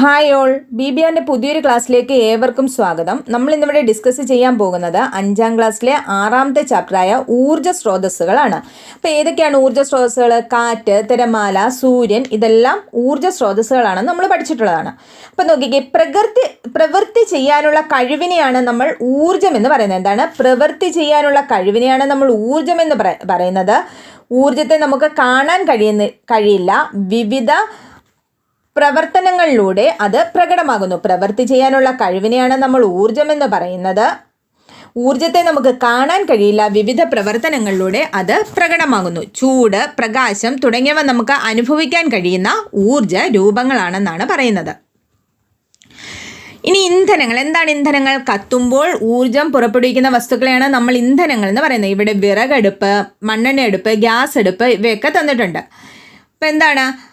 Hi all. B B ആറിന്റെ പുതിയൊരു ക്ലാസ്സിലേക്ക് ഏവർക്കും സ്വാഗതം. നമ്മൾ ഇന്നിവിടെ ഡിസ്കസ് ചെയ്യാൻ പോകുന്നത് അഞ്ചാം ക്ലാസ്സിലെ ആറാമത്തെ ചാപ്റ്ററായ ഊർജ സ്രോതസ്സുകളാണ്. അപ്പോൾ ഏതൊക്കെയാണ് ഊർജ സ്രോതസ്സുകൾ കാറ്റ് തിരമാല സൂര്യൻ ഇതെല്ലാം ഊർജ സ്രോതസ്സുകളാണ് നമ്മൾ പഠിച്ചിട്ടുള്ളതാണ്. അപ്പോൾ നോക്കിക്കേ പ്രകൃതി പ്രവൃത്തി ചെയ്യാനുള്ള കഴിവിനെയാണ് നമ്മൾ ഊർജം എന്ന് പറയുന്നത്. എന്താണ്? പ്രവൃത്തി ചെയ്യാനുള്ള കഴിവിനെയാണ് നമ്മൾ ഊർജം എന്ന് പറയുന്നത്. ഊർജത്തെ നമുക്ക് കാണാൻ കഴിയുന്ന കഴിയില്ല. വിവിധ പ്രവർത്തനങ്ങളിലൂടെ അത് പ്രകടമാകുന്നു. പ്രവൃത്തി ചെയ്യാനുള്ള കഴിവിനെയാണ് നമ്മൾ ഊർജം എന്ന് പറയുന്നത്. ഊർജത്തെ നമുക്ക് കാണാൻ കഴിയില്ല. വിവിധ പ്രവർത്തനങ്ങളിലൂടെ അത് പ്രകടമാകുന്നു. ചൂട് പ്രകാശം തുടങ്ങിയവ നമുക്ക് അനുഭവിക്കാൻ കഴിയുന്ന ഊർജ രൂപങ്ങളാണെന്നാണ് പറയുന്നത്. ഇനി ഇന്ധനങ്ങൾ. എന്താണ് ഇന്ധനങ്ങൾ? കത്തുമ്പോൾ ഊർജം പുറപ്പെടുവിക്കുന്ന വസ്തുക്കളെയാണ് നമ്മൾ ഇന്ധനങ്ങൾ എന്ന് പറയുന്നത്. ഇവിടെ വിറകടുപ്പ് മണ്ണെണ്ണ അടുപ്പ് ഗ്യാസ് അടുപ്പ് ഇവയൊക്കെ തന്നിട്ടുണ്ട്. അപ്പം എന്താണ്?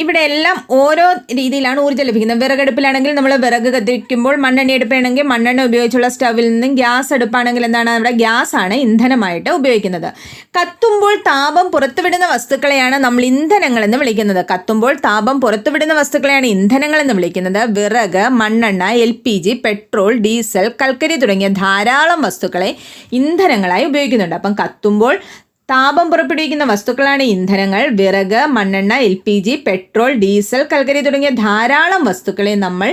ഇവിടെ എല്ലാം ഓരോ രീതിയിലാണ് ഊർജം ലഭിക്കുന്നത്. വിറകടുപ്പിലാണെങ്കിൽ നമ്മൾ വിറക് കത്തിക്കുമ്പോൾ മണ്ണെണ്ണ അടുപ്പാണെങ്കിൽ മണ്ണെണ്ണ ഉപയോഗിച്ചുള്ള സ്റ്റവിൽ നിന്നും ഗ്യാസ് അടുപ്പാണെങ്കിൽ എന്താണ് നമ്മുടെ ഗ്യാസ് ആണ് ഇന്ധനമായിട്ട് ഉപയോഗിക്കുന്നത്. കത്തുമ്പോൾ താപം പുറത്തുവിടുന്ന വസ്തുക്കളെയാണ് നമ്മൾ ഇന്ധനങ്ങൾ എന്ന് വിളിക്കുന്നത്. കത്തുമ്പോൾ താപം പുറത്തുവിടുന്ന വസ്തുക്കളെയാണ് ഇന്ധനങ്ങൾ എന്ന് വിളിക്കുന്നത്. വിറക് മണ്ണെണ്ണ L P G petrol diesel കൽക്കരി തുടങ്ങിയ ധാരാളം വസ്തുക്കളെ ഇന്ധനങ്ങളായി ഉപയോഗിക്കുന്നുണ്ട്. അപ്പം കത്തുമ്പോൾ താപം പുറപ്പെടുവിക്കുന്ന വസ്തുക്കളാണ് ഇന്ധനങ്ങൾ വിറക് മണ്ണെണ്ണ L P G petrol diesel കൽക്കരി തുടങ്ങിയ ധാരാളം വസ്തുക്കളെ നമ്മൾ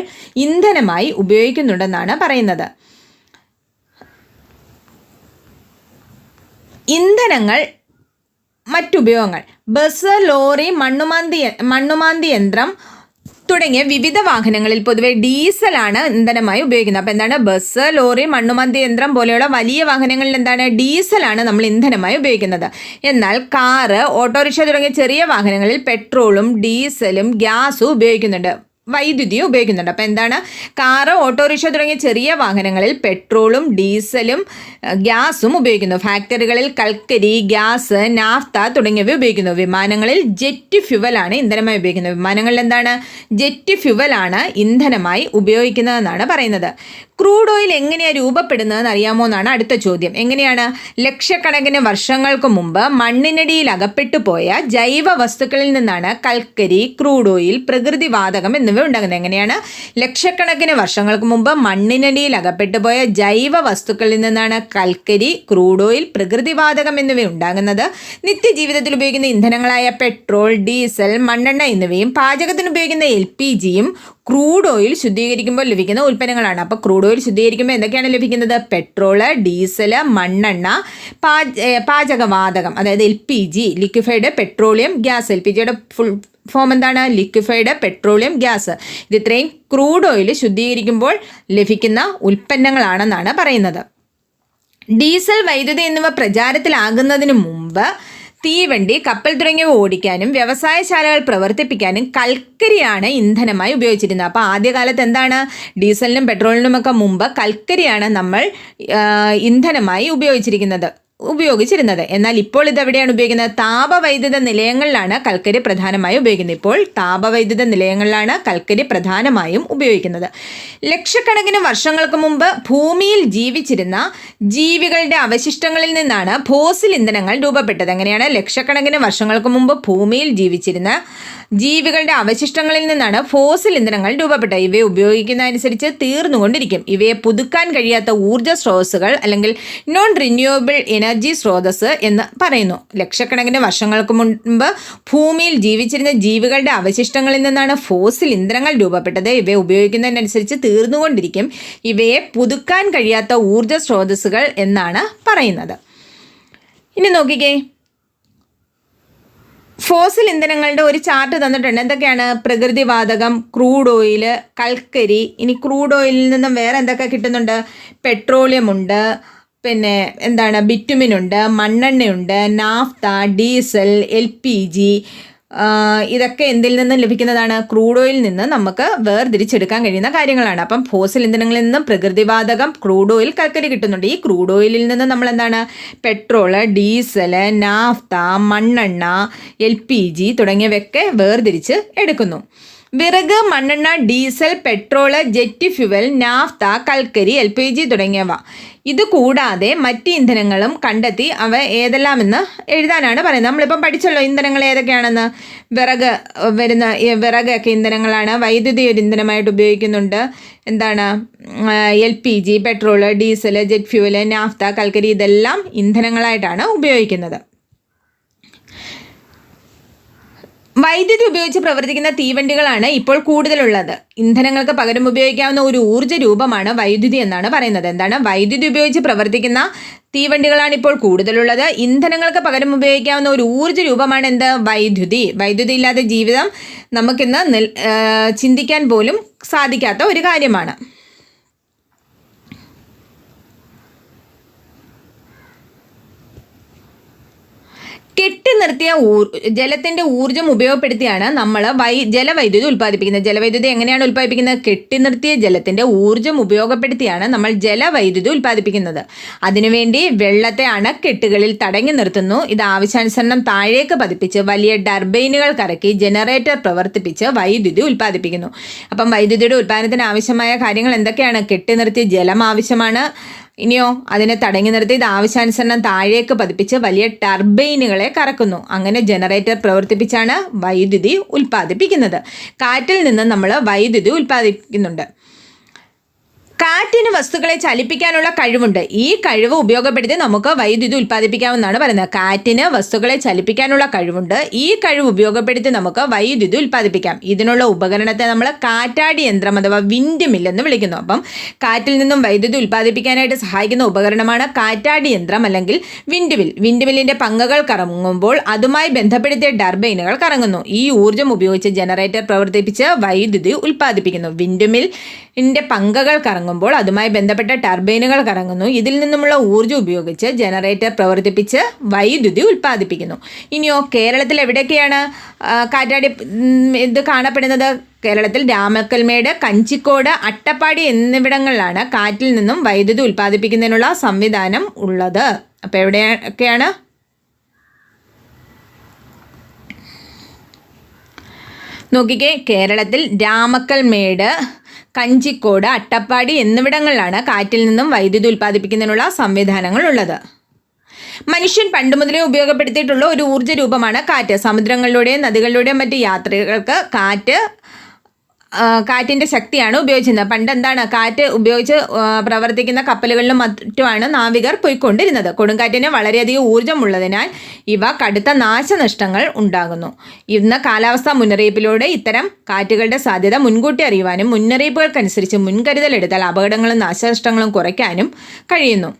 ഇന്ധനമായി ഉപയോഗിക്കുന്നുണ്ടെന്നാണ് പറയുന്നത്. ഇന്ധനങ്ങൾ മറ്റുപയോഗങ്ങൾ ബസ് ലോറി മണ്ണുമാന്തി മണ്ണുമാന്തി യന്ത്രം തുടങ്ങിയ വിവിധ വാഹനങ്ങളിൽ പൊതുവെ ഡീസലാണ് ഇന്ധനമായി ഉപയോഗിക്കുന്നത്. അപ്പോൾ എന്താണ്? ബസ് ലോറി മണ്ണുമന്തി യന്ത്രം പോലെയുള്ള വലിയ വാഹനങ്ങളിൽ എന്താണ്? ഡീസലാണ് നമ്മൾ ഇന്ധനമായി ഉപയോഗിക്കുന്നത്. എന്നാൽ കാറ് ഓട്ടോറിക്ഷ തുടങ്ങിയ ചെറിയ വാഹനങ്ങളിൽ പെട്രോളും ഡീസലും ഗ്യാസും ഉപയോഗിക്കുന്നുണ്ട്. വൈദ്യുതിയും ഉപയോഗിക്കുന്നുണ്ട്. അപ്പോൾ എന്താണ്? കാറ് ഓട്ടോറിക്ഷ തുടങ്ങിയ ചെറിയ വാഹനങ്ങളിൽ പെട്രോളും ഡീസലും ഗ്യാസും ഉപയോഗിക്കുന്നു. ഫാക്ടറികളിൽ കൽക്കരി ഗ്യാസ് നാഫ്ത തുടങ്ങിയവ ഉപയോഗിക്കുന്നു. വിമാനങ്ങളിൽ ജെറ്റ് ഫ്യുവലാണ് ഇന്ധനമായി ഉപയോഗിക്കുന്നത്. വിമാനങ്ങളിൽ എന്താണ്? ജെറ്റ് ഫ്യുവലാണ് ഇന്ധനമായി ഉപയോഗിക്കുന്നതെന്നാണ് പറയുന്നത്. ക്രൂഡ് ഓയിൽ എങ്ങനെയാണ് രൂപപ്പെടുന്നതെന്ന് അറിയാമോ എന്നാണ് അടുത്ത ചോദ്യം. എങ്ങനെയാണ്? ലക്ഷക്കണക്കിന് വർഷങ്ങൾക്ക് മുമ്പ് മണ്ണിനടിയിൽ അകപ്പെട്ടു പോയ ജൈവ വസ്തുക്കളിൽ നിന്നാണ് കൽക്കരി ക്രൂഡ് ഓയിൽ പ്രകൃതിവാതകം എന്നിവ ഉണ്ടാകുന്നത്. എങ്ങനെയാണ്? ലക്ഷക്കണക്കിന് വർഷങ്ങൾക്ക് മുമ്പ് മണ്ണിനടിയിൽ അകപ്പെട്ടു പോയ ജൈവ വസ്തുക്കളിൽ നിന്നാണ് കൽക്കരി ക്രൂഡ് ഓയിൽ പ്രകൃതിവാതകം എന്നിവ ഉണ്ടാകുന്നത്. നിത്യജീവിതത്തിൽ ഉപയോഗിക്കുന്ന ഇന്ധനങ്ങളായ പെട്രോൾ ഡീസൽ മണ്ണെണ്ണ എന്നിവയും പാചകത്തിന് ഉപയോഗിക്കുന്ന എൽ പി ജിയും ക്രൂഡ് ഓയിൽ ശുദ്ധീകരിക്കുമ്പോൾ ലഭിക്കുന്ന ഉൽപ്പന്നങ്ങളാണ്. അപ്പോൾ ക്രൂഡ് ഓയിൽ ശുദ്ധീകരിക്കുമ്പോൾ എന്തൊക്കെയാണ് ലഭിക്കുന്നത്? പെട്രോൾ ഡീസൽ മണ്ണെണ്ണ പാചകവാതകം അതായത് L P G liquefied petroleum gas L P ജിയുടെ ഫുൾ ഫോം എന്താണ്? ലിക്വിഫൈഡ് പെട്രോളിയം ഗ്യാസ് ഇത് ഇത്രയും ക്രൂഡ് ഓയിൽ ശുദ്ധീകരിക്കുമ്പോൾ ലഭിക്കുന്ന ഉൽപ്പന്നങ്ങളാണെന്നാണ് പറയുന്നത്. ഡീസൽ വൈദ്യുതി എന്നിവ പ്രചാരത്തിലാകുന്നതിന് മുമ്പ് തീവണ്ടി കപ്പൽ തുടങ്ങിയവ ഓടിക്കാനും വ്യവസായശാലകൾ പ്രവർത്തിപ്പിക്കാനും കൽക്കരിയാണ് ഇന്ധനമായി ഉപയോഗിച്ചിരുന്നത്. അപ്പോൾ ആദ്യകാലത്ത് എന്താണ്? ഡീസലിനും പെട്രോളിനുമൊക്കെ മുമ്പ് കൽക്കരിയാണ് നമ്മൾ ഇന്ധനമായി ഉപയോഗിച്ചിരിക്കുന്നത്. ഉപയോഗിച്ചിരുന്നത്. എന്നാൽ ഇപ്പോൾ ഇത് എവിടെയാണ് ഉപയോഗിക്കുന്നത്? താപവൈദ്യുത നിലയങ്ങളിലാണ് കൽക്കരി പ്രധാനമായും ഉപയോഗിക്കുന്നത്. ഇപ്പോൾ താപവൈദ്യുത നിലയങ്ങളിലാണ് കൽക്കരി പ്രധാനമായും ഉപയോഗിക്കുന്നത്. ലക്ഷക്കണക്കിന് വർഷങ്ങൾക്ക് മുമ്പ് ഭൂമിയിൽ ജീവിച്ചിരുന്ന ജീവികളുടെ അവശിഷ്ടങ്ങളിൽ നിന്നാണ് ഫോസിൽ ഇന്ധനങ്ങൾ രൂപപ്പെട്ടത്. എങ്ങനെയാണ്? ലക്ഷക്കണക്കിന് വർഷങ്ങൾക്ക് മുമ്പ് ഭൂമിയിൽ ജീവിച്ചിരുന്ന ജീവികളുടെ അവശിഷ്ടങ്ങളിൽ നിന്നാണ് ഫോസിൽ ഇന്ധനങ്ങൾ രൂപപ്പെട്ടത്. ഇവയെ ഉപയോഗിക്കുന്നതനുസരിച്ച് തീർന്നുകൊണ്ടിരിക്കും. ഇവയെ പുതുക്കാൻ കഴിയാത്ത ഊർജ സ്രോതസ്സുകൾ അല്ലെങ്കിൽ നോൺ റിന്യൂവബിൾ എനർജി സ്രോതസ് എന്ന് പറയുന്നു. ലക്ഷക്കണക്കിന് വർഷങ്ങൾക്ക് മുൻപ് ഭൂമിയിൽ ജീവിച്ചിരുന്ന ജീവികളുടെ അവശിഷ്ടങ്ങളിൽ നിന്നാണ് ഫോസിൽ ഇന്ധനങ്ങൾ രൂപപ്പെട്ടത്. ഇവയെ ഉപയോഗിക്കുന്നതിനനുസരിച്ച് തീർന്നുകൊണ്ടിരിക്കും. ഇവയെ പുതുക്കാൻ കഴിയാത്ത ഊർജ സ്രോതസ്സുകൾ എന്നാണ് പറയുന്നത്. ഇനി നോക്കിക്കേ. ഫോസിൽ ഇന്ധനങ്ങളുടെ ഒരു ചാർട്ട് തന്നിട്ടുണ്ട്. എന്തൊക്കെയാണ്? പ്രകൃതിവാതകം ക്രൂഡ് ഓയിൽ കൽക്കരി. ഇനി ക്രൂഡ് ഓയിലിൽ നിന്നും വേറെ എന്തൊക്കെ കിട്ടുന്നുണ്ട്? പെട്രോളിയം ഉണ്ട്. പിന്നെ എന്താണ്? ബിറ്റുമിനുണ്ട് മണ്ണെണ്ണയുണ്ട് naphtha diesel L P G ഇതൊക്കെ എന്തിൽ നിന്നും ലഭിക്കുന്നതാണ്? ക്രൂഡ് ഓയിൽ നിന്ന് നമുക്ക് വേർതിരിച്ചെടുക്കാൻ കഴിയുന്ന കാര്യങ്ങളാണ്. അപ്പം ഫോസിൽ ഇന്ധനങ്ങളിൽ നിന്നും പ്രകൃതിവാതകം ക്രൂഡ് ഓയിൽ കൽക്കരി കിട്ടുന്നുണ്ട്. ഈ ക്രൂഡ് ഓയിലിൽ നിന്ന് നമ്മൾ എന്താണ്? പെട്രോൾ ഡീസൽ നാഫ്ത മണ്ണെണ്ണ എൽ പി ജി തുടങ്ങിയവയൊക്കെ വേർതിരിച്ച് എടുക്കുന്നു. വിറക് മണ്ണെണ്ണ diesel petrol jet fuel naphtha കൽക്കരി എൽ പി ജി തുടങ്ങിയവ. ഇത് കൂടാതെ മറ്റ് ഇന്ധനങ്ങളും കണ്ടെത്തി അവ ഏതെല്ലാമെന്ന് എഴുതാനാണ് പറയുന്നത്. നമ്മളിപ്പം പഠിച്ചല്ലോ ഇന്ധനങ്ങൾ ഏതൊക്കെയാണെന്ന്. വിറക് വരുന്ന വിറകൊക്കെ ഇന്ധനങ്ങളാണ്. വൈദ്യുതി ഒരു ഇന്ധനമായിട്ട് ഉപയോഗിക്കുന്നുണ്ട്. എന്താണ്? L P G petrol diesel jet fuel naphtha കൽക്കരി ഇതെല്ലാം ഇന്ധനങ്ങളായിട്ടാണ് ഉപയോഗിക്കുന്നത്. വൈദ്യുതി ഉപയോഗിച്ച് പ്രവർത്തിക്കുന്ന തീവണ്ടികളാണ് ഇപ്പോൾ കൂടുതലുള്ളത്. ഇന്ധനങ്ങൾക്ക് പകരം ഉപയോഗിക്കാവുന്ന ഒരു ഊർജ രൂപമാണ് വൈദ്യുതി എന്നാണ് പറയുന്നത്. എന്താണ്? വൈദ്യുതി ഉപയോഗിച്ച് പ്രവർത്തിക്കുന്ന തീവണ്ടികളാണ് ഇപ്പോൾ കൂടുതലുള്ളത്. ഇന്ധനങ്ങൾക്ക് പകരം ഉപയോഗിക്കാവുന്ന ഒരു ഊർജ രൂപമാണ് എന്ത്? വൈദ്യുതി. വൈദ്യുതി ഇല്ലാതെ ജീവിതം നമുക്കിന്ന് ചിന്തിക്കാൻ പോലും സാധിക്കാത്ത ഒരു കാര്യമാണ്. കെട്ടി നിർത്തിയ ജലത്തിന്റെ ഊർജം ഉപയോഗപ്പെടുത്തിയാണ് നമ്മൾ വൈ ജലവൈദ്യുതി ഉൽപ്പാദിപ്പിക്കുന്നത്. ജലവൈദ്യുതി എങ്ങനെയാണ് ഉൽപ്പാദിപ്പിക്കുന്നത്? കെട്ടി നിർത്തിയ ജലത്തിന്റെ ഊർജം ഉപയോഗപ്പെടുത്തിയാണ് നമ്മൾ ജലവൈദ്യുതി ഉൽപ്പാദിപ്പിക്കുന്നത്. അതിനുവേണ്ടി വെള്ളത്തെ അണക്കെട്ടുകളിൽ തടങ്ങി നിർത്തുന്നു. ഇത് ആവശ്യാനുസരണം താഴേക്ക് പതിപ്പിച്ച് വലിയ ടർബൈനുകൾ കറക്കി ജനറേറ്റർ പ്രവർത്തിപ്പിച്ച് വൈദ്യുതി ഉൽപ്പാദിപ്പിക്കുന്നു. അപ്പം വൈദ്യുതിയുടെ ഉൽപ്പാദനത്തിന് ആവശ്യമായ കാര്യങ്ങൾ എന്തൊക്കെയാണ്? കെട്ടി നിർത്തിയ ജലം ആവശ്യമാണ്. ഇനിയോ അതിനെ തടങ്ങി നിർത്തി ഇത് ആവശ്യാനുസരണം താഴേക്ക് പതിപ്പിച്ച് വലിയ ടർബൈനുകളെ കറക്കുന്നു. അങ്ങനെ ജനറേറ്റർ പ്രവർത്തിപ്പിച്ചാണ് വൈദ്യുതി ഉൽപ്പാദിപ്പിക്കുന്നത്. കാറ്റിൽ നിന്ന് നമ്മൾ വൈദ്യുതി ഉൽപ്പാദിപ്പിക്കുന്നുണ്ട്. കാറ്റിന് വസ്തുക്കളെ ചലിപ്പിക്കാനുള്ള കഴിവുണ്ട്. ഈ കഴിവ് ഉപയോഗപ്പെടുത്തി നമുക്ക് വൈദ്യുതി ഉൽപ്പാദിപ്പിക്കാമെന്നാണ് പറയുന്നത്. കാറ്റിന് വസ്തുക്കളെ ചലിപ്പിക്കാനുള്ള കഴിവുണ്ട്. ഈ കഴിവ് ഉപയോഗപ്പെടുത്തി നമുക്ക് വൈദ്യുതി ഉൽപ്പാദിപ്പിക്കാം. ഇതിനുള്ള ഉപകരണത്തെ നമ്മൾ കാറ്റാടി യന്ത്രം അഥവാ വിൻഡ് മിൽ എന്ന് വിളിക്കുന്നു. അപ്പം കാറ്റിൽ നിന്നും വൈദ്യുതി ഉൽപ്പാദിപ്പിക്കാനായിട്ട് സഹായിക്കുന്ന ഉപകരണമാണ് കാറ്റാടി യന്ത്രം അല്ലെങ്കിൽ വിൻഡ് മിൽ. വിൻഡ് മില്ലിന്റെ പങ്കുകൾ കറങ്ങുമ്പോൾ അതുമായി ബന്ധപ്പെടുത്തിയ ടർബൈനുകൾ കറങ്ങുന്നു. ഈ ഊർജം ഉപയോഗിച്ച് ജനറേറ്റർ പ്രവർത്തിപ്പിച്ച് വൈദ്യുതി ഉൽപ്പാദിപ്പിക്കുന്നു. വിൻഡ് മില്ലിന്റെ പങ്കകൾ കറങ്ങുമ്പോൾ അതുമായി ബന്ധപ്പെട്ട ടർബൈനുകൾ കറങ്ങുന്നു. ഇതിൽ നിന്നുമുള്ള ഊർജം ഉപയോഗിച്ച് ജനറേറ്റർ പ്രവർത്തിപ്പിച്ച് വൈദ്യുതി ഉൽപ്പാദിപ്പിക്കുന്നു. ഇനിയോ കേരളത്തിൽ എവിടെയൊക്കെയാണ് കാറ്റാടി ഇത് കാണപ്പെടുന്നത്? കേരളത്തിൽ രാമക്കൽമേട് കഞ്ചിക്കോട് അട്ടപ്പാടി എന്നിവിടങ്ങളിലാണ് കാറ്റിൽ നിന്നും വൈദ്യുതി ഉൽപ്പാദിപ്പിക്കുന്നതിനുള്ള സംവിധാനം ഉള്ളത്. അപ്പോൾ എവിടെയൊക്കെയാണ്? നോക്കിക്കേ കേരളത്തിൽ രാമക്കൽമേട് കഞ്ചിക്കോട് അട്ടപ്പാടി എന്നിവിടങ്ങളിലാണ് കാറ്റിൽ നിന്നും വൈദ്യുതി ഉൽപ്പാദിപ്പിക്കുന്നതിനുള്ള സംവിധാനങ്ങൾ ഉള്ളത്. മനുഷ്യൻ പണ്ടുമുതലേ ഉപയോഗപ്പെടുത്തിയിട്ടുള്ള ഒരു ഊർജ രൂപമാണ് കാറ്റ്. സമുദ്രങ്ങളിലൂടെയും നദികളിലൂടെയും മറ്റ് യാത്രികൾക്ക് കാറ്റ് കാറ്റിന്റെ ശക്തിയാണ് ഉപയോഗിച്ചിരുന്നത്. പണ്ട് എന്താണ് കാറ്റ് ഉപയോഗിച്ച് പ്രവർത്തിക്കുന്ന കപ്പലുകളിലും മറ്റുമാണ് നാവികർ പോയിക്കൊണ്ടിരുന്നത്. കൊടുങ്കാറ്റിന് വളരെയധികം ഊർജമുള്ളതിനാൽ ഇവ കടുത്ത നാശനഷ്ടങ്ങൾ ഉണ്ടാകുന്നു. ഇന്ന് കാലാവസ്ഥാ മുന്നറിയിപ്പിലൂടെ ഇത്തരം കാറ്റുകളുടെ സാധ്യത മുൻകൂട്ടി അറിയുവാനും മുന്നറിയിപ്പുകൾക്കനുസരിച്ച് മുൻകരുതൽ എടുത്താൽ അപകടങ്ങളും നാശനഷ്ടങ്ങളും കുറയ്ക്കാനും കഴിയുന്നു.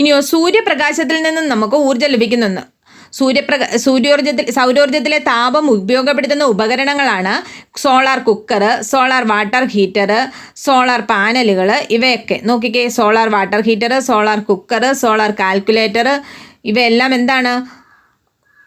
ഇനിയോ സൂര്യപ്രകാശത്തിൽ നിന്നും നമുക്ക് ഊർജം ലഭിക്കുന്നെന്ന് സൂര്യപ്രക സൂര്യോർജത്തിൽ സൗരോർജത്തിലെ താപം ഉപയോഗപ്പെടുത്തുന്ന ഉപകരണങ്ങളാണ് solar cooker solar water heater solar പാനലുകൾ ഇവയൊക്കെ. നോക്കിക്കേ solar water heater solar cooker solar calculator ഇവയെല്ലാം എന്താണ്?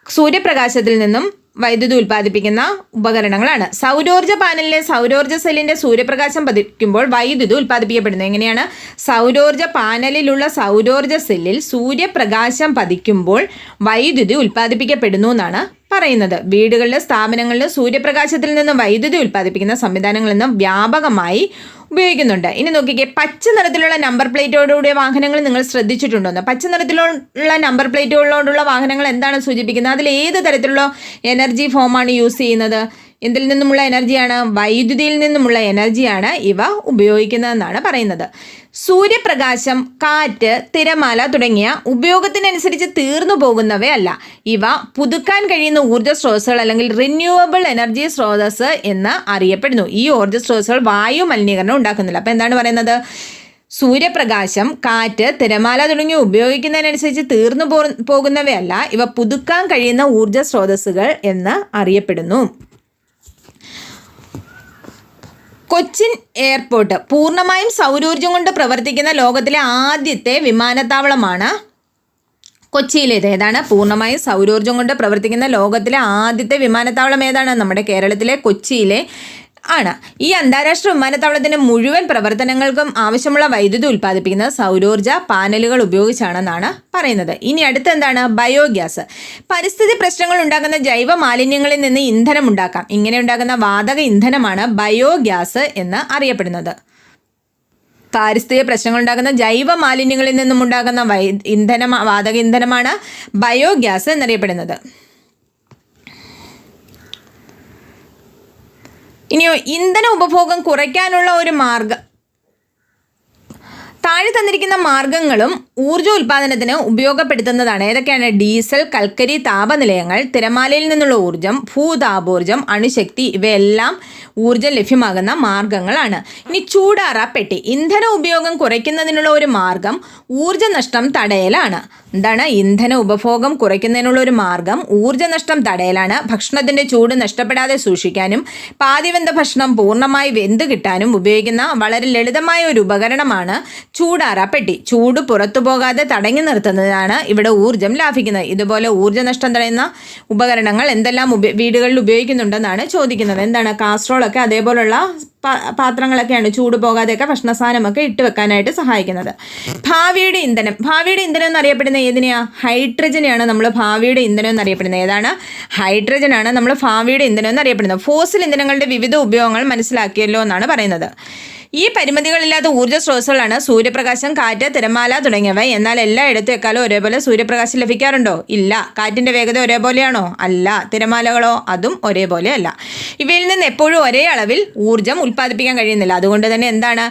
സൂര്യപ്രകാശത്തിൽ നിന്നും വൈദ്യുതി ഉൽപ്പാദിപ്പിക്കുന്ന ഉപകരണങ്ങളാണ്. സൗരോർജ പാനലിലെ സൗരോർജ സെല്ലിന്റെ സൂര്യപ്രകാശം പതിക്കുമ്പോൾ വൈദ്യുതി ഉൽപ്പാദിപ്പിക്കപ്പെടുന്നു എങ്ങനെയാണ്? സൗരോർജ പാനലിലുള്ള സൗരോർജ സെല്ലിൽ സൂര്യപ്രകാശം പതിക്കുമ്പോൾ വൈദ്യുതി ഉൽപ്പാദിപ്പിക്കപ്പെടുന്നു എന്നാണ് പറയുന്നത്. വീടുകളിലും സ്ഥാപനങ്ങളിലും സൂര്യപ്രകാശത്തിൽ നിന്നും വൈദ്യുതി ഉൽപ്പാദിപ്പിക്കുന്ന സംവിധാനങ്ങളിൽ നിന്നും വ്യാപകമായി ഉപയോഗിക്കുന്നുണ്ട്. ഇനി നോക്കിക്കേ പച്ച നിറത്തിലുള്ള നമ്പർ പ്ലേറ്റോടുകൂടിയ വാഹനങ്ങൾ നിങ്ങൾ ശ്രദ്ധിച്ചിട്ടുണ്ടോ? പച്ച നിറത്തിലുള്ള നമ്പർ പ്ലേറ്റുകളോടുള്ള വാഹനങ്ങൾ എന്താണ് സൂചിപ്പിക്കുന്നത്? അതിൽ ഏത് തരത്തിലുള്ള എനർജി ഫോമാണ് യൂസ് ചെയ്യുന്നത്? എന്തിൽ നിന്നുമുള്ള എനർജിയാണ്? വൈദ്യുതിയിൽ നിന്നുമുള്ള എനർജിയാണ് ഇവ ഉപയോഗിക്കുന്നതെന്നാണ് പറയുന്നത്. സൂര്യപ്രകാശം കാറ്റ് തിരമാല തുടങ്ങിയ ഉപയോഗത്തിനനുസരിച്ച് തീർന്നു പോകുന്നവയല്ല. ഇവ പുതുക്കാൻ കഴിയുന്ന ഊർജ സ്രോതസ്സുകൾ അല്ലെങ്കിൽ റിന്യൂവബിൾ എനർജി സ്രോതസ് എന്ന് അറിയപ്പെടുന്നു. ഈ ഊർജ സ്രോതസ്സുകൾ വായു മലിനീകരണം ഉണ്ടാക്കുന്നില്ല. അപ്പോൾ എന്താണ് പറയുന്നത്? സൂര്യപ്രകാശം കാറ്റ് തിരമാല തുടങ്ങി ഉപയോഗിക്കുന്നതിനനുസരിച്ച് തീർന്നു പോകുന്നവയല്ല. ഇവ പുതുക്കാൻ കഴിയുന്ന ഊർജ സ്രോതസ്സുകൾ എന്ന് അറിയപ്പെടുന്നു. കൊച്ചിൻ എയർപോർട്ട്. പൂർണമായും സൗരോർജം കൊണ്ട് പ്രവർത്തിക്കുന്ന ലോകത്തിലെ ആദ്യത്തെ വിമാനത്താവളമാണ് കൊച്ചിയിലേത്. ഏതാണ്? പൂർണമായും സൗരോർജം കൊണ്ട് പ്രവർത്തിക്കുന്ന ലോകത്തിലെ ആദ്യത്തെ വിമാനത്താവളം ഏതാണ്? നമ്മുടെ കേരളത്തിലെ കൊച്ചിയിലെ ആണ്. ഈ അന്താരാഷ്ട്ര വിമാനത്താവളത്തിന്റെ മുഴുവൻ പ്രവർത്തനങ്ങൾക്കും ആവശ്യമുള്ള വൈദ്യുതി ഉൽപ്പാദിപ്പിക്കുന്നത് സൗരോർജ പാനലുകൾ ഉപയോഗിച്ചാണെന്നാണ് പറയുന്നത്. ഇനി അടുത്ത എന്താണ്? ബയോഗ്യാസ്. പരിസ്ഥിതി പ്രശ്നങ്ങൾ ഉണ്ടാക്കുന്ന ജൈവ മാലിന്യങ്ങളിൽ നിന്ന് ഇന്ധനം ഉണ്ടാക്കാം. ഇങ്ങനെ ഉണ്ടാക്കുന്ന വാതക ഇന്ധനമാണ് ബയോഗ്യാസ് എന്ന് അറിയപ്പെടുന്നത്. പാരിസ്ഥിതിക പ്രശ്നങ്ങൾ ഉണ്ടാകുന്ന ജൈവ മാലിന്യങ്ങളിൽ നിന്നും ഉണ്ടാകുന്ന വൈ ഇന്ധനം വാതക ഇന്ധനമാണ് ബയോഗ്യാസ് എന്നറിയപ്പെടുന്നത്. ഇനിയോ ഇന്ധന ഉപഭോഗം കുറയ്ക്കാനുള്ള ഒരു മാർഗം താഴെ തന്നിരിക്കുന്ന മാർഗങ്ങളും ഊർജ ഉൽപ്പാദനത്തിന് ഉപയോഗപ്പെടുത്തുന്നതാണ്. ഏതൊക്കെയാണ്? ഡീസൽ കൽക്കരി താപനിലയങ്ങൾ തിരമാലയിൽ നിന്നുള്ള ഊർജം ഭൂതാപോർജം അണുശക്തി ഇവയെല്ലാം ഊർജം ലഭ്യമാകുന്ന മാർഗങ്ങളാണ്. ഇനി ചൂടാറ പെട്ടി. ഇന്ധന ഉപയോഗം കുറയ്ക്കുന്നതിനുള്ള ഒരു മാർഗം ഊർജ നഷ്ടം തടയലാണ്. എന്താണ്? ഇന്ധന ഉപഭോഗം കുറയ്ക്കുന്നതിനുള്ള ഒരു മാർഗം ഊർജ നഷ്ടം തടയലാണ്. ഭക്ഷണത്തിന്റെ ചൂട് നഷ്ടപ്പെടാതെ സൂക്ഷിക്കാനും പാതിവെന്ത ഭക്ഷണം പൂർണമായി വെന്ത് കിട്ടാനും ഉപയോഗിക്കുന്ന വളരെ ലളിതമായ ഒരു ഉപകരണമാണ് ചൂടാറ പെട്ടി. ചൂട് പുറത്തു പോകാതെ തടഞ്ഞു നിർത്തുന്നതാണ് ഇവിടെ ഊർജം ലാഭിക്കുന്നത്. ഇതുപോലെ ഊർജ നഷ്ടം തടയുന്ന ഉപകരണങ്ങൾ എന്തെല്ലാം വീടുകളിൽ ഉപയോഗിക്കുന്നുണ്ടെന്നാണ് ചോദിക്കുന്നത്. എന്താണ്? കാസ്ട്രോളൊക്കെ അതേപോലുള്ള പാത്രങ്ങളൊക്കെയാണ് ചൂട് പോകാതെയൊക്കെ ഭക്ഷണ സാധനമൊക്കെ ഇട്ട് വെക്കാനായിട്ട് സഹായിക്കുന്നത്. ഭാവിയുടെ ഇന്ധനം. ഭാവിയുടെ ഇന്ധനം എന്നറിയപ്പെടുന്ന ഏതിനെയാ? ഹൈഡ്രജനെയാണ് നമ്മൾ ഭാവിയുടെ ഇന്ധനം എന്നറിയപ്പെടുന്നത്. ഏതാണ്? ഹൈഡ്രജനാണ് നമ്മൾ ഭാവിയുടെ ഇന്ധനം എന്നറിയപ്പെടുന്നത്. ഫോസിൽ ഇന്ധനങ്ങളുടെ വിവിധ ഉപയോഗങ്ങൾ മനസ്സിലാക്കിയല്ലോ എന്നാണ് പറയുന്നത്. ഈ പരിമിതികളില്ലാത്ത ഊർജ സ്രോതസ്സുകളാണ് സൂര്യപ്രകാശം കാറ്റ് തിരമാല തുടങ്ങിയവ. എന്നാൽ എല്ലായിടത്തും എക്കാലം ഒരേപോലെ സൂര്യപ്രകാശം ലഭിക്കാറുണ്ടോ? ഇല്ല. കാറ്റിന്റെ വേഗത ഒരേപോലെയാണോ? അല്ല. തിരമാലകളോ? അതും ഒരേപോലെ അല്ല ഇവയിൽ നിന്ന് എപ്പോഴും ഒരേ അളവിൽ ഊർജം ഉൽപ്പാദിപ്പിക്കാൻ കഴിയുന്നില്ല. അതുകൊണ്ട് തന്നെ എന്താണ്?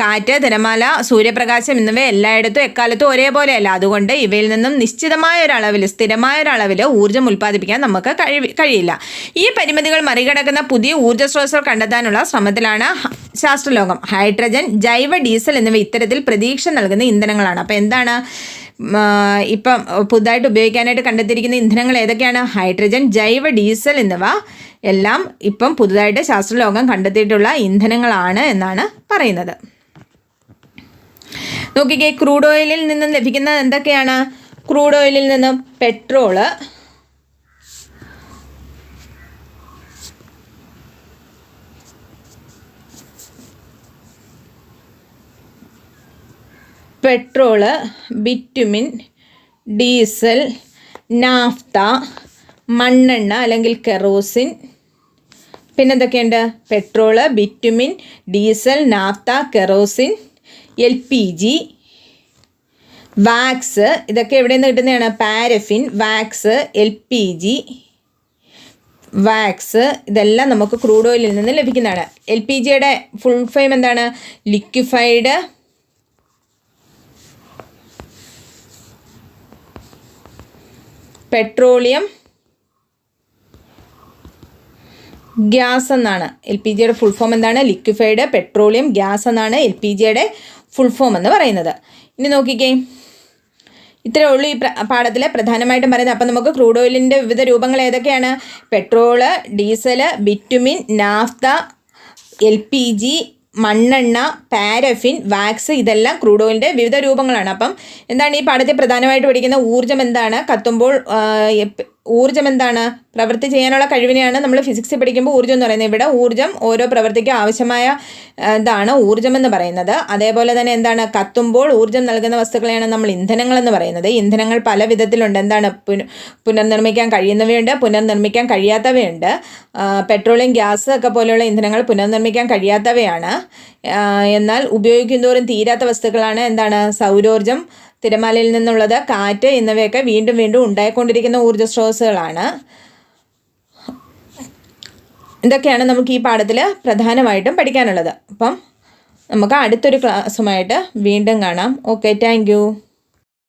കാറ്റ് തിരമാല സൂര്യപ്രകാശം എന്നിവ എല്ലായിടത്തും എക്കാലത്തും ഒരേപോലെയല്ല. അതുകൊണ്ട് ഇവയിൽ നിന്നും നിശ്ചിതമായ ഒരളവിൽ സ്ഥിരമായ ഒരളവിൽ ഊർജം ഉൽപ്പാദിപ്പിക്കാൻ നമുക്ക് കഴിയില്ല. ഈ പരിമിതികൾ മറികടക്കുന്ന പുതിയ ഊർജ സ്രോതസ്സുകൾ കണ്ടെത്താനുള്ള ശ്രമത്തിലാണ് ശാസ്ത്രലോകം ഹൈഡ്രജൻ ജൈവ ഡീസൽ എന്നിവ ഇത്തരത്തിൽ പ്രതീക്ഷ നൽകുന്ന ഇന്ധനങ്ങളാണ്. അപ്പോൾ എന്താണ്? ഇപ്പം പുതുതായിട്ട് ഉപയോഗിക്കാനായിട്ട് കണ്ടെത്തിയിരിക്കുന്ന ഇന്ധനങ്ങൾ ഏതൊക്കെയാണ്? ഹൈഡ്രജൻ ജൈവ ഡീസൽ എന്നിവ എല്ലാം ഇപ്പം പുതുതായിട്ട് ശാസ്ത്രലോകം കണ്ടെത്തിയിട്ടുള്ള ഇന്ധനങ്ങളാണ് എന്നാണ് പറയുന്നത്. നോക്കിക്കേ ക്രൂഡ് ഓയിലിൽ നിന്നും ലഭിക്കുന്നത് എന്തൊക്കെയാണ്? ക്രൂഡ് ഓയിലിൽ നിന്നും petrol petrol bitumen diesel naphtha മണ്ണെണ്ണ അല്ലെങ്കിൽ kerosene. പിന്നെന്തൊക്കെയുണ്ട്? Petrol bitumen diesel naphtha kerosene L P G wax. ഇതൊക്കെ എവിടെ നിന്ന് കിട്ടുന്നതാണ്? Paraffin wax L P G wax. ഇതെല്ലാം നമുക്ക് ക്രൂഡ് ഓയിലിൽ നിന്ന് ലഭിക്കുന്നതാണ്. എൽ പി ജിയുടെ ഫുൾ ഫൈം എന്താണ്? ലിക്വിഫൈഡ് പെട്രോളിയം ഗ്യാസ് എന്നാണ്. എൽ പി ജിയുടെ ഫുൾ ഫോം എന്താണ്? ലിക്വിഫൈഡ് പെട്രോളിയം ഗ്യാസ് എന്നാണ് എൽ പി ജിയുടെ ഫുൾ ഫോം എന്ന് പറയുന്നത്. ഇനി നോക്കിക്കേ. ഇത്രയേ ഉള്ളൂ ഈ പാഠത്തിൽ പ്രധാനമായിട്ടും പറയുന്നത്. അപ്പം നമുക്ക് ക്രൂഡ് ഓയിലിന്റെ വിവിധ രൂപങ്ങൾ ഏതൊക്കെയാണ്? Petrol diesel bitumen naphtha L P G മണ്ണെണ്ണ പാരഫിൻ വാക്സ് ഇതെല്ലാം ക്രൂഡ് ഓയിലിന്റെ വിവിധ രൂപങ്ങളാണ്. അപ്പം എന്താണ് ഈ പാഠത്തിൽ പ്രധാനമായിട്ട് പഠിക്കുന്ന ഊർജം എന്താണ്? കത്തുമ്പോൾ ഊർജം എന്താണ്? പ്രവൃത്തി ചെയ്യാനുള്ള കഴിവിനെയാണ് നമ്മൾ ഫിസിക്സ് പഠിക്കുമ്പോൾ ഊർജം എന്ന് പറയുന്നത്. ഇവിടെ ഊർജം ഓരോ പ്രവൃത്തിക്കും ആവശ്യമായ ഇതാണ് ഊർജം എന്ന് പറയുന്നത്. അതേപോലെ തന്നെ എന്താണ്? കത്തുമ്പോൾ ഊർജം നൽകുന്ന വസ്തുക്കളെയാണ് നമ്മൾ ഇന്ധനങ്ങൾ എന്ന് പറയുന്നത്. ഇന്ധനങ്ങൾ പല വിധത്തിലുണ്ട്. എന്താണ്? പുനർനിർമ്മിക്കാൻ കഴിയുന്നവയുണ്ട് പുനർനിർമ്മിക്കാൻ കഴിയാത്തവയുണ്ട്. പെട്രോളിയം ഗ്യാസ് ഒക്കെ പോലെയുള്ള ഇന്ധനങ്ങൾ പുനർനിർമ്മിക്കാൻ കഴിയാത്തവയാണ്. എന്നാൽ ഉപയോഗിക്കുന്തോറും തീരാത്ത വസ്തുക്കളാണ് എന്താണ്? സൗരോർജം തിരമാലയിൽ നിന്നുള്ളത് കാറ്റ് എന്നിവയൊക്കെ വീണ്ടും വീണ്ടും ഉണ്ടായിക്കൊണ്ടിരിക്കുന്ന ഊർജ സ്രോതസ്സുകളാണ് ഇതൊക്കെയാണ് നമുക്ക് ഈ പാഠത്തിൽ പ്രധാനമായിട്ടും പഠിക്കാനുള്ളത്. അപ്പം നമുക്ക് അടുത്തൊരു ക്ലാസ്സുമായിട്ട് വീണ്ടും കാണാം. Okay thank